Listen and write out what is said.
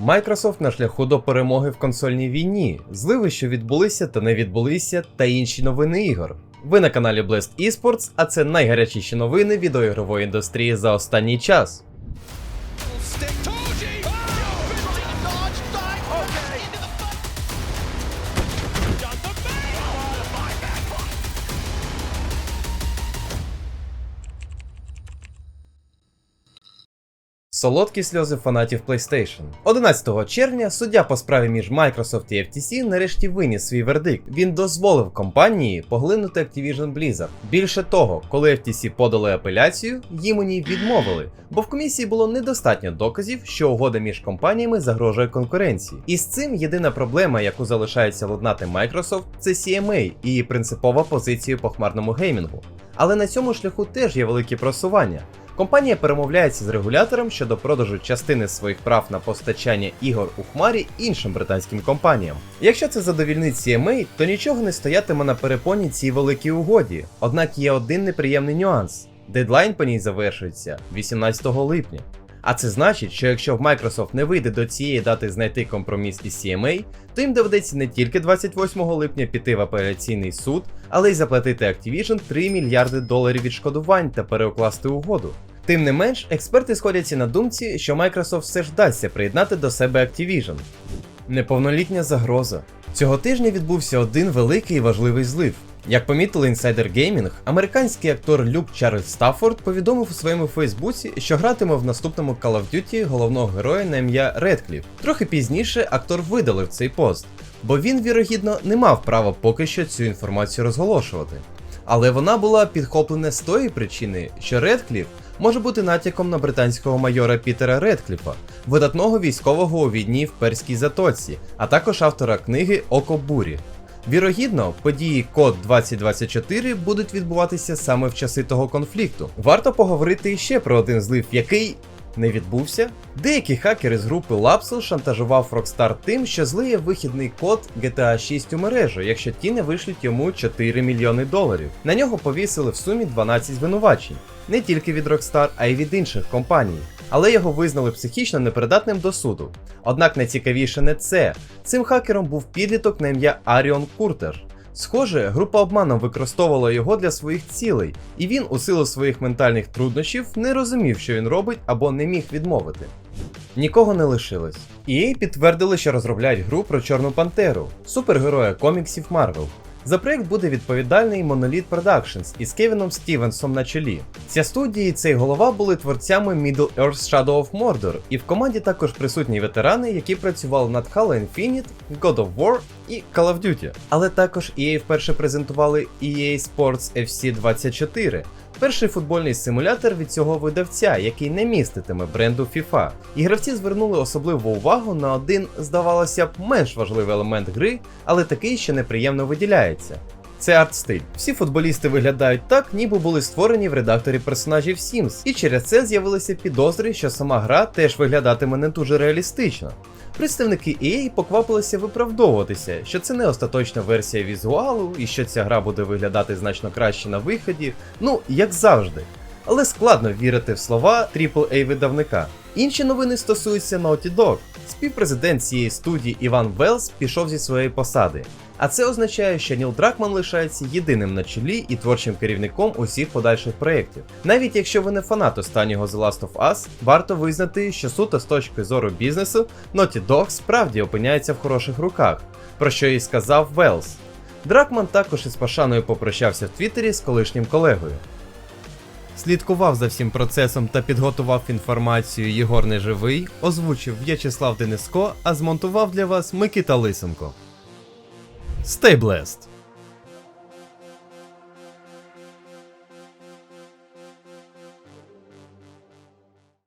Microsoft на шляху до перемоги в консольній війні, зливи, що відбулися та не відбулися, та інші новини ігор. Ви на каналі Blast Esports, а це найгарячіші новини відеоігрової індустрії за останній час. Солодкі сльози фанатів PlayStation. 11 червня суддя по справі між Microsoft і FTC нарешті виніс свій вердикт. Він дозволив компанії поглинути Activision Blizzard. Більше того, коли FTC подали апеляцію, їм у ній відмовили, бо в комісії було недостатньо доказів, що угода між компаніями загрожує конкуренції. І з цим єдина проблема, яку залишається ладнати Microsoft, це CMA і принципова позиція по хмарному геймінгу. Але на цьому шляху теж є великі просування. Компанія перемовляється з регулятором щодо продажу частини своїх прав на постачання ігор у хмарі іншим британським компаніям. Якщо це задовільнить CMA, то нічого не стоятиме на перепоні цій великій угоді. Однак є один неприємний нюанс: дедлайн по ній завершується 18 липня. А це значить, що якщо в Microsoft не вийде до цієї дати знайти компроміс із CMA, то їм доведеться не тільки 28 липня піти в апеляційний суд, але й заплатити Activision 3 мільярди доларів відшкодувань та переукласти угоду. Тим не менш, експерти сходяться на думці, що Microsoft все ж вдасться приєднати до себе Activision. Неповнолітня загроза. Цього тижня відбувся один великий важливий злив. Як помітили Insider Gaming, американський актор Люк Чарльз Стаффорд повідомив у своєму Фейсбуці, що гратиме в наступному Call of Duty головного героя на ім'я Редкліф. Трохи пізніше актор видалив цей пост, бо він, вірогідно, не мав права поки що цю інформацію розголошувати. Але вона була підхоплена з тої причини, що Редкліф може бути натяком на британського майора Пітера Редкліфа, видатного військового у війні в Перській затоці, а також автора книги Око Бурі. Вірогідно, події Код 2024 будуть відбуватися саме в часи того конфлікту. Варто поговорити іще про один злив, який не відбувся. Деякі хакери з групи Lapsus шантажував Rockstar тим, що злиє вихідний код GTA 6 у мережу, якщо ті не вишлють йому 4 мільйони доларів. На нього повісили в сумі 12 звинувачень, не тільки від Rockstar, а й від інших компаній. Але його визнали психічно непридатним до суду. Однак найцікавіше не це. Цим хакером був підліток на ім'я Аріон Куртер. Схоже, група обманом використовувала його для своїх цілей, і він у силу своїх ментальних труднощів не розумів, що він робить або не міг відмовити. Нікого не лишилось. EA підтвердили, що розробляють гру про Чорну Пантеру, супергероя коміксів Марвел. За проект буде відповідальний Monolith Productions із Кевіном Стівенсом на чолі. Ця студія і цей голова були творцями Middle Earth Shadow of Mordor, і в команді також присутні ветерани, які працювали над Halo Infinite, God of War і Call of Duty. Але також EA вперше презентували EA Sports FC 24, перший футбольний симулятор від цього видавця, який не міститиме бренду FIFA. І гравці звернули особливу увагу на один, здавалося б, менш важливий елемент гри, але такий, що неприємно виділяється. Це арт-стиль. Всі футболісти виглядають так, ніби були створені в редакторі персонажів Sims, і через це з'явилися підозри, що сама гра теж виглядатиме не дуже реалістично. Представники EA поквапилися виправдовуватися, що це не остаточна версія візуалу і що ця гра буде виглядати значно краще на виході, ну як завжди. Але складно вірити в слова AAA видавника. Інші новини стосуються Naughty Dog. Співпрезидент цієї студії Іван Велс пішов зі своєї посади. А це означає, що Ніл Дракман лишається єдиним на чолі і творчим керівником усіх подальших проєктів. Навіть якщо ви не фанат останнього The Last of Us, варто визнати, що суто з точки зору бізнесу Naughty Dog справді опиняється в хороших руках, про що і сказав Велс. Дракман також із пошаною попрощався в Твіттері з колишнім колегою. Слідкував за всім процесом та підготував інформацію Єгор Неживий, озвучив В'ячеслав Дениско, а змонтував для вас Микита Лисенко. Stay blessed!